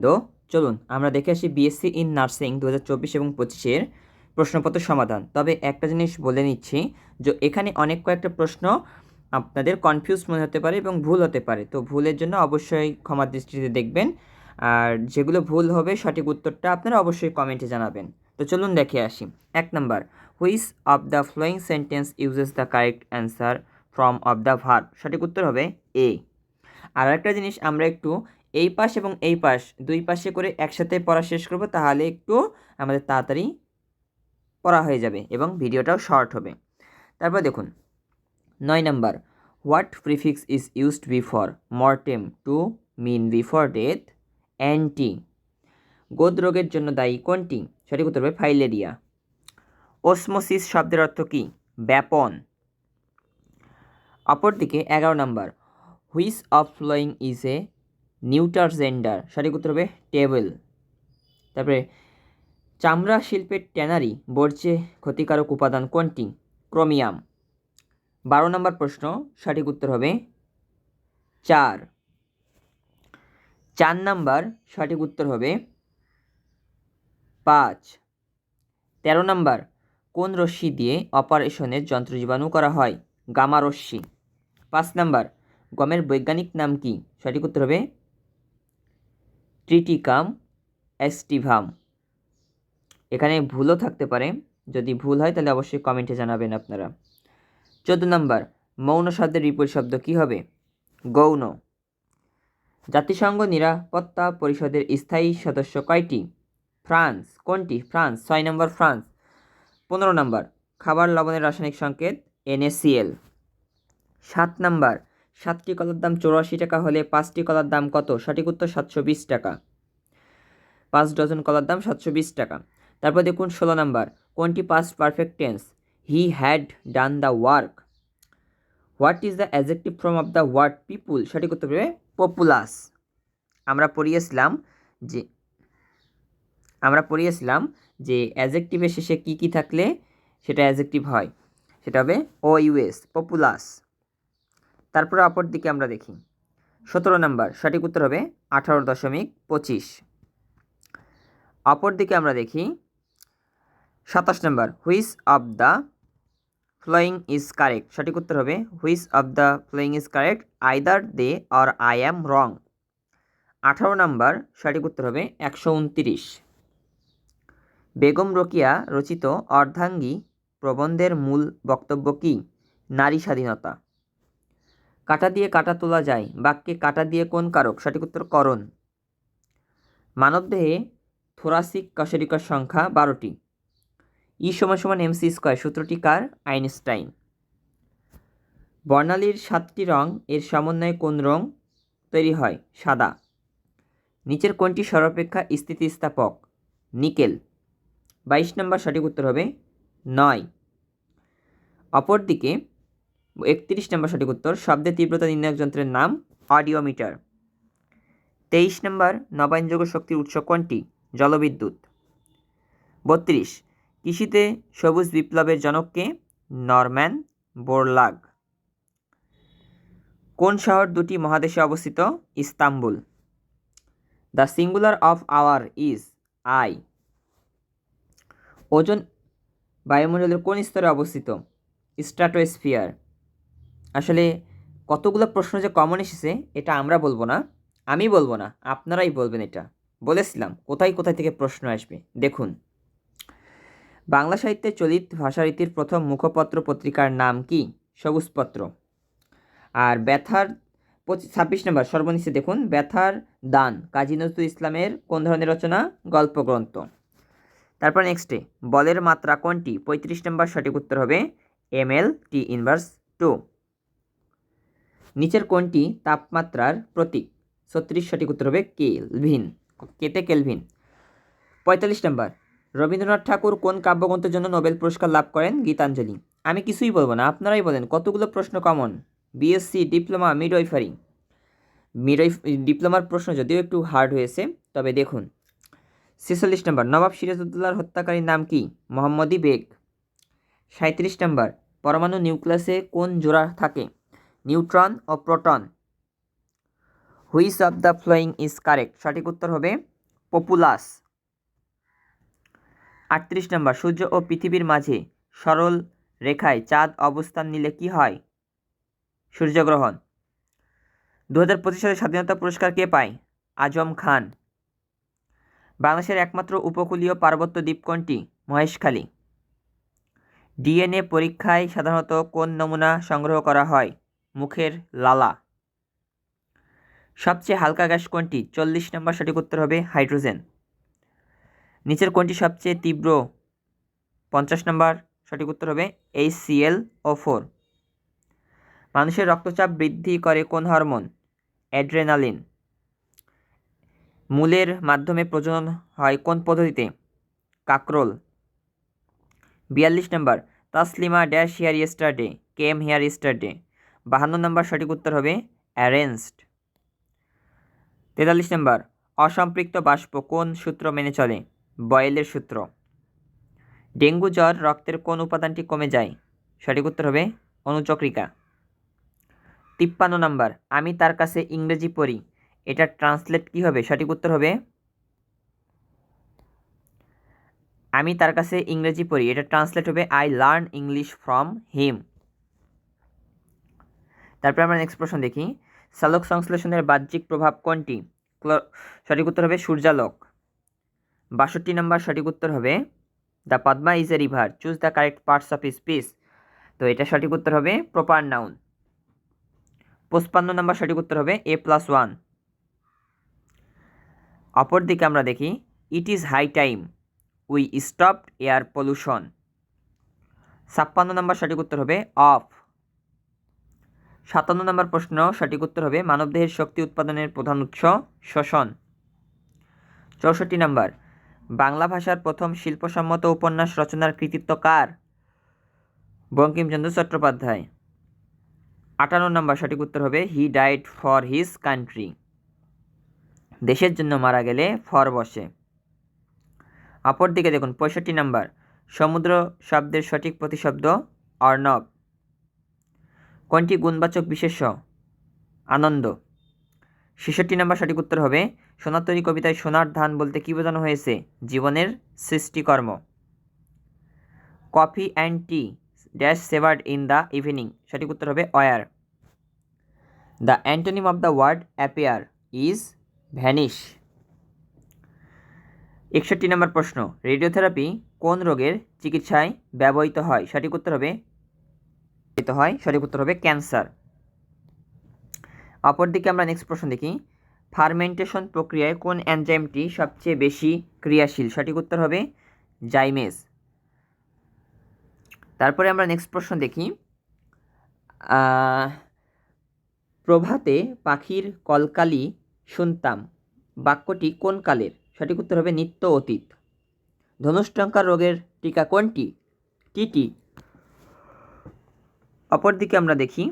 তো চলুন, আমরা দেখে আসি বিএসসি ইন নার্সিং দু হাজার চব্বিশ এবং পঁচিশের প্রশ্নপত্র সমাধান। তবে একটা জিনিস বলে নিচ্ছি যে এখানে অনেক কয়েকটা প্রশ্ন আপনাদের কনফিউজ মনে হতে পারে এবং ভুল হতে পারে। তো ভুলের জন্য অবশ্যই ক্ষমা দৃষ্টিতে দেখবেন। আর যেগুলো ভুল হবে, সঠিক উত্তরটা আপনারা অবশ্যই কমেন্টে জানাবেন। তো চলুন দেখে আসি। এক নম্বর which of the following sentence uses the correct answer form of the verb সঠিক উত্তর হবে এ আর একটা জিনিস আমরা একটু এই পাশ এবং এই পাশ, দুই পাশে করে একসাথে পড়া শেষ করব, তাহলে একটু আমাদের তাড়াতাড়ি পড়া হয়ে যাবে এবং ভিডিওটাও শর্ট হবে। তারপর দেখুন, নয় number, what prefix is used before mortem to mean before death ante গোদ রোগের জন্য দায়ী কোনটি? সঠিক উত্তর হবে ফাইলেরিয়া। ওসমোসিস শব্দের অর্থ কী? ব্যাপন। অপরদিকে এগারো number which of following is a neuter gender, সঠিক উত্তর হবে টেবল। তারপরে, চামড়া শিল্পের ট্যানারি বর্জ্যে ক্ষতিকারক উপাদান কোনটি? ক্রোমিয়াম। বারো নম্বর প্রশ্ন, সঠিক উত্তর হবে চার। চার নাম্বার, সঠিক উত্তর হবে পাঁচ। তেরো নাম্বার, কোন রশ্মি দিয়ে অপারেশনের যন্ত্র জীবাণু করা হয়? গামা রশ্মি। পাঁচ নাম্বার, গমের বৈজ্ঞানিক নাম কি? সঠিক উত্তর হবে ট্রিটিকাম অ্যাস্টিভাম এখানে ভুলও থাকতে পারে। যদি ভুল হয়, তাহলে অবশ্যই কমেন্টে জানাবেন আপনারা। চোদ্দ নম্বর, মৌন শব্দের বিপরীত শব্দ কী হবে? গৌণ। জাতিসংঘ নিরাপত্তা পরিষদের স্থায়ী সদস্য কয়টি? ফ্রান্স। কোনটি? ফ্রান্স। ছয় নম্বর, ফ্রান্স। পনেরো নম্বর, খাবার লবণের রাসায়নিক সংকেত, এনএসিএল। সাত নাম্বার সাতটি কলার দাম চৌরাশি টাকা হলে পাঁচটি কলার দাম কত? সঠিক উত্তর সাতশো বিশ টাকা। পাঁচ ডজন কলার দাম সাতশো বিশ টাকা। তারপর দেখুন ষোলো নাম্বার। কোনটি past perfect tense he had done the work what is the adjective form of the word people সঠিক উত্তর হবে পপুলাস আমরা পড়িয়েছিলাম যে, আমরা পড়িয়েছিলাম যে অ্যাজেক্টিভের শেষে কী কী থাকলে সেটা অ্যাজেক্টিভ হয়? সেটা হবে ও ইউএস পপুলাস তারপরে অপর দিকে আমরা দেখি। সতেরো নাম্বার, সঠিক উত্তর হবে আঠারো দশমিক পঁচিশ। অপর দিকে আমরা দেখি, সাতাশ নম্বর, which of the following is correct. সঠিক উত্তর হবে which of the following is correct, either they or I am wrong. আঠারো নম্বর, সঠিক উত্তর হবে একশো উনতিরিশ। বেগম রোকিয়া রচিত অর্ধাঙ্গী প্রবন্ধের মূল বক্তব্য কী? নারী স্বাধীনতা। কাটা দিয়ে কাটা তোলা যায়, বাক্যে কাটা দিয়ে কোন কারক? সঠিক উত্তর করণ। মানবদেহে থোরাসিক কশেরিকার সংখ্যা বারোটি। ই সমান সমান এমসি স্কোয়ার, সূত্রটি কার? আইনস্টাইন। বর্ণালীর সাতটি রং, এর সমন্বয়ে কোন রং তৈরি হয়? সাদা। নিচের কোনটি সর্বাপেক্ষা স্থিতিস্থাপক? নিকেল। বাইশ নম্বর সঠিক উত্তর হবে নয়। অপরদিকে একত্রিশ নম্বর সঠিক উত্তর, শব্দের তীব্রতা নির্ণায়ক যন্ত্রের নাম অডিওমিটার। তেইশ নম্বর, নবায়নযোগ্য শক্তির উৎস কোনটি? জলবিদ্যুৎ। বত্রিশ, কৃষিতে সবুজ বিপ্লবের জনককে নরম্যান বোরলাগ। কোন শহর দুটি মহাদেশে অবস্থিত? Istanbul. The singular of our is I. Ozone বায়ুমণ্ডলের কোন স্তরে অবস্থিত? স্ট্রাটোস্ফিয়ার আসলে কতগুলো প্রশ্ন যে কমন এসেছে, এটা আমরা বলব না, আমি বলব না, আপনারাই বলবেন এটা। বলেছিলাম, কোথায় কোথায় থেকে প্রশ্ন আসবে? দেখুন, বাংলা সাহিত্যে চলিত ভাষারীতির প্রথম মুখপত্র পত্রিকার নাম কি? সবুজপত্র। আর ব্যথার ছাব্বিশ নম্বর, সর্বনিচে দেখুন, ব্যথার দান, কাজী নজরুল ইসলামের কোন ধরনের রচনা? গল্পগ্রন্থ। তারপর নেক্সটে বলের মাত্রা কোনটি? পঁয়ত্রিশ নম্বর সঠিক উত্তর হবে, M L T inverse two. নিচের কোনটি তাপমাত্রার প্রতীক। ছত্রিশ সঠিক উত্তর হবে কেলভিন। কেতে কেলভিন? পঁয়তাল্লিশ নম্বর। রবীন্দ্রনাথ ঠাকুর কোন কাব্যগ্রন্থের জন্য নোবেল পুরস্কার লাভ করেন? গীতাঞ্জলি। আমি কিছুই বলব না, আপনারাই বলেন, কতগুলো প্রশ্ন common BSc diploma midwifery midwife ডিপ্লোমার প্রশ্ন যদিও একটু হার্ড হয়েছে, তবে দেখুন। ছেচল্লিশ নম্বর, নবাব সিরাজউদ্দৌলার হত্যাকারীর নাম কি? মোহাম্মদী বেগ। সাঁত্রিশ নম্বর, পরমাণু নিউক্লিয়াসে কোন জোড়া থাকে? Neutron O proton. Which of the following is correct? সঠিক উত্তর হবে পপুলাস। আটত্রিশ নম্বর, সূর্য ও পৃথিবীর মাঝে সরল রেখায় চাঁদ অবস্থান নিলে কি হয়? সূর্যগ্রহণ। দু হাজার পঁচিশ সালে স্বাধীনতা পুরস্কার কে পায়? আজম খান। বাংলাদেশের একমাত্র উপকূলীয় পার্বত্য দ্বীপ কোনটি? মহেশখালী। ডিএনএ পরীক্ষায় সাধারণত কোন নমুনা সংগ্রহ করা হয়? মুখের লালা। সবচেয়ে হালকা গ্যাস কোনটি? চল্লিশ নম্বর সঠিক উত্তর হবে হাইড্রোজেন। নিচের কোনটি সবচেয়ে তীব্র? পঞ্চাশ নম্বর সঠিক উত্তর হবে এইচ সিএল ও ফোর মানুষের রক্তচাপ বৃদ্ধি করে কোন হরমোন? অ্যাড্রেনালিন। মূলের মাধ্যমে প্রজনন হয় কোন পদ্ধতিতে? কাকরোল। বিয়াল্লিশ নম্বর, Taslima dash here yesterday came here yesterday. বাহান্ন নম্বর সঠিক উত্তর হবে অ্যারেঞ্জড তেতাল্লিশ নম্বর, অসম্পৃক্ত বাষ্প কোন সূত্র মেনে চলে? বয়েলের সূত্র। ডেঙ্গু জ্বর রক্তের কোন উপাদানটি কমে যায়? সঠিক উত্তর হবে অনুচক্রিকা। তিপ্পান্ন নম্বর, আমি তার কাছে ইংরেজি পড়ি, এটা ট্রান্সলেট কী হবে? সঠিক উত্তর হবে আমি তার কাছে ইংরেজি পড়ি, এটা ট্রান্সলেট হবে I learn English from him তারপরে আমরা নেক্সট প্রশ্ন দেখি। সালোক সংশ্লেষণের বাহ্যিক প্রভাব কোনটি? সঠিক উত্তর হবে সূর্যালোক। বাষট্টি নম্বর সঠিক উত্তর হবে the Padma is a river choose the correct parts of speech তো এটা সঠিক উত্তর হবে প্রপার নাউন পঁচপান্ন নম্বর সঠিক উত্তর হবে এ প্লাস ওয়ান অপরদিকে আমরা দেখি it is high time we stopped air pollution ছাপ্পান্ন নম্বর সঠিক উত্তর হবে অফ সাতান্ন নম্বর প্রশ্ন, সঠিক উত্তর হবে মানবদেহের শক্তি উৎপাদনের প্রধান উৎস শোষণ চৌষট্টি নম্বর, বাংলা ভাষার প্রথম শিল্পসম্মত উপন্যাস রচনার কৃতিত্ব কার? বঙ্কিমচন্দ্র চট্টোপাধ্যায়। আটান্ন নম্বর, সঠিক উত্তর হবে he died for his country. দেশের জন্য মারা গেলে ফর বসে। অপরদিকে দেখুন, পঁয়ষট্টি নম্বর, সমুদ্র শব্দের সঠিক প্রতিশব্দ অর্ণব। কোনটি গুণবাচক বিশেষ্য? আনন্দ। ছেষট্টি নম্বর সঠিক উত্তর হবে, সোনার তৈরি কবিতায় সোনার ধান বলতে কী বোঝানো হয়েছে? জীবনের সৃষ্টিকর্ম। Coffee and tea dash savoured in the evening. সঠিক উত্তর হবে were. The antonym of the word appear is vanish. একষট্টি নম্বর প্রশ্ন, রেডিওথেরাপি কোন রোগের চিকিৎসায় ব্যবহৃত হয়? সঠিক উত্তর হবে ব্যবহৃত হয়, সঠিক উত্তর হবে ক্যান্সার। অপরদিকে আমরা নেক্সট প্রশ্ন দেখি। ফার্মেন্টেশন প্রক্রিয়ায় কোন এনজাইমটি সবচেয়ে বেশি ক্রিয়াশীল? সঠিক উত্তর হবে জাইমেজ। তারপরে আমরা নেক্সট প্রশ্ন দেখি। প্রভাতে পাখির কলকালি শুনতাম। বাক্যটি কোন কালের? সঠিক উত্তর হবে নিত্য অতীত। ধনুষ্টঙ্কার রোগের টিকা কোনটি? টিটি অপরদিকে আমরা দেখি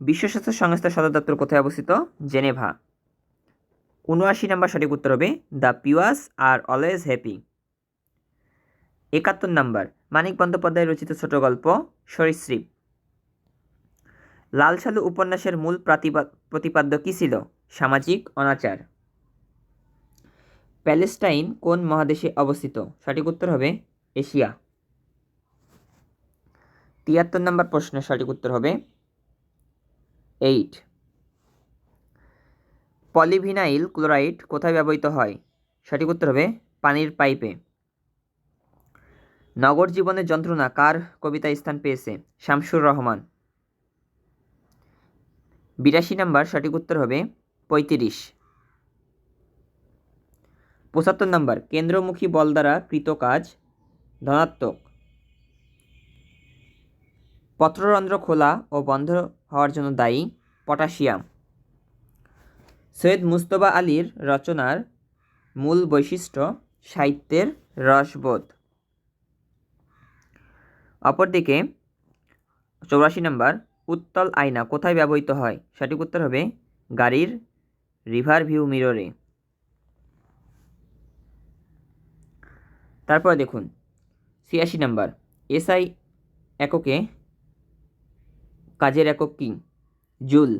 বিশ্ব স্বাস্থ্য সংস্থার সদর দপ্তর কোথায় অবস্থিত? জেনেভা। উনআশি নম্বর সঠিক উত্তর হবে the pious are always happy. একাত্তর নম্বর, মানিক বন্দ্যোপাধ্যায় রচিত ছোট গল্প, সরীসৃপ। লাল সালু উপন্যাসের মূল প্রাতিপা- প্রতিপাদ্য কী ছিল? সামাজিক, অনাচার। প্যালেস্টাইন কোন মহাদেশে অবস্থিত? সঠিক উত্তর হবে এশিয়া। তিয়াত্তর নম্বর প্রশ্নের সঠিক উত্তর হবে এইট। পলিভিনাইল ক্লোরাইড কোথায় ব্যবহৃত হয়? সঠিক উত্তর হবে পানির পাইপে। নগর জীবনের যন্ত্রণা কার কবিতায় স্থান পেয়েছে? শামসুর রহমান। বিরাশি নম্বর সঠিক উত্তর হবে পঁয়ত্রিশ। পঁচাত্তর নম্বর, কেন্দ্রমুখী বল দ্বারা কৃত কাজ ধনাত্মক। পত্ররন্ধ্র খোলা ও বন্ধ হওয়ার জন্য দায়ী পটাশিয়াম। সৈয়দ মুস্তফা আলীর রচনার মূল বৈশিষ্ট্য সাহিত্যের রসবোধ। অপরদিকে চৌরাশি নম্বর, উত্তল আয়না কোথায় ব্যবহৃত হয়? সঠিক উত্তর হবে গাড়ির রিভার ভিউ মিররে। তারপর দেখুন, ছিয়াশি নাম্বার, এসআই এককে কাজের একক কি? জুল।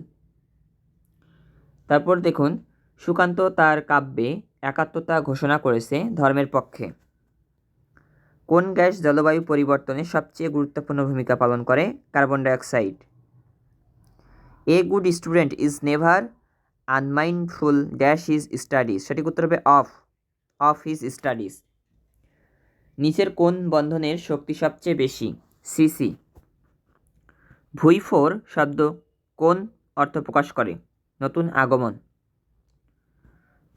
তারপর দেখুন, সুকান্ত তার কাব্যে একাত্মতা ঘোষণা করেছে ধর্মের পক্ষে। কোন গ্যাস জলবায়ু পরিবর্তনে সবচেয়ে গুরুত্বপূর্ণ ভূমিকা পালন করে? Carbon dioxide. A good student is never unmindful dash his studies সঠিক উত্তর হবে অফ অফ হিজ স্টাডিজ নিচের কোন বন্ধনের শক্তি সবচেয়ে বেশি? সিসি ভুইফোর শব্দ কোন অর্থ প্রকাশ করে? নতুন আগমন।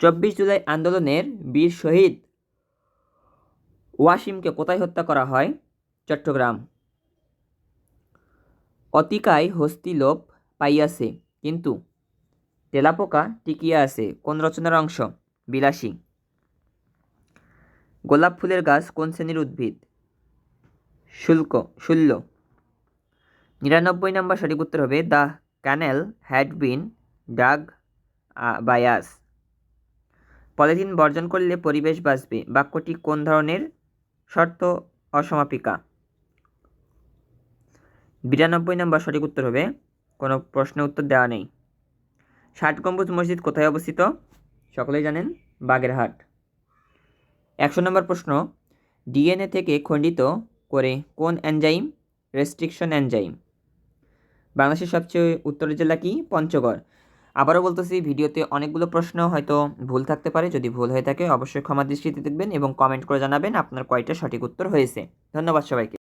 চব্বিশ জুলাই আন্দোলনের বীর শহীদ ওয়াসিমকে কোথায় হত্যা করা হয়? চট্টগ্রাম। অতিকায় হস্তি লোপ পাইয়াছে, কিন্তু তেলাপোকা টিকিয়া আছে, কোন রচনার অংশ? বিলাসী। গোলাপ ফুলের গাছ কোন শ্রেণির উদ্ভিদ? শুল্ক, শুল্য। নিরানব্বই নম্বর সঠিক উত্তর হবে the canal had been dug by us. Polythene বর্জন করলে পরিবেশ বাঁচবে। বাক্যটি কোন ধরনের? শর্ত অসমাপিকা। বিরানব্বই নম্বর সঠিক উত্তর হবে, কোনো প্রশ্নের উত্তর দেওয়া নেই। ষাট গম্বুজ মসজিদ কোথায় অবস্থিত? সকলেই জানেন বাগেরহাট। একশো নম্বর প্রশ্ন, ডিএনএ থেকে খণ্ডিত করে কোন এনজাইম? Restriction enzyme. বাংলাদেশের সবচেয়ে উত্তর জেলা কি? পঞ্চগড়। আবারও বলতেছি, ভিডিওতে অনেকগুলো প্রশ্ন, হয়তো ভুল থাকতে পারে, যদি ভুল হয়ে থাকে, অবশ্যই ক্ষমা দৃষ্টিতে দেখবেন এবং কমেন্ট করে জানাবেন আপনার কয়টা সঠিক উত্তর হয়েছে। ধন্যবাদ সবাইকে।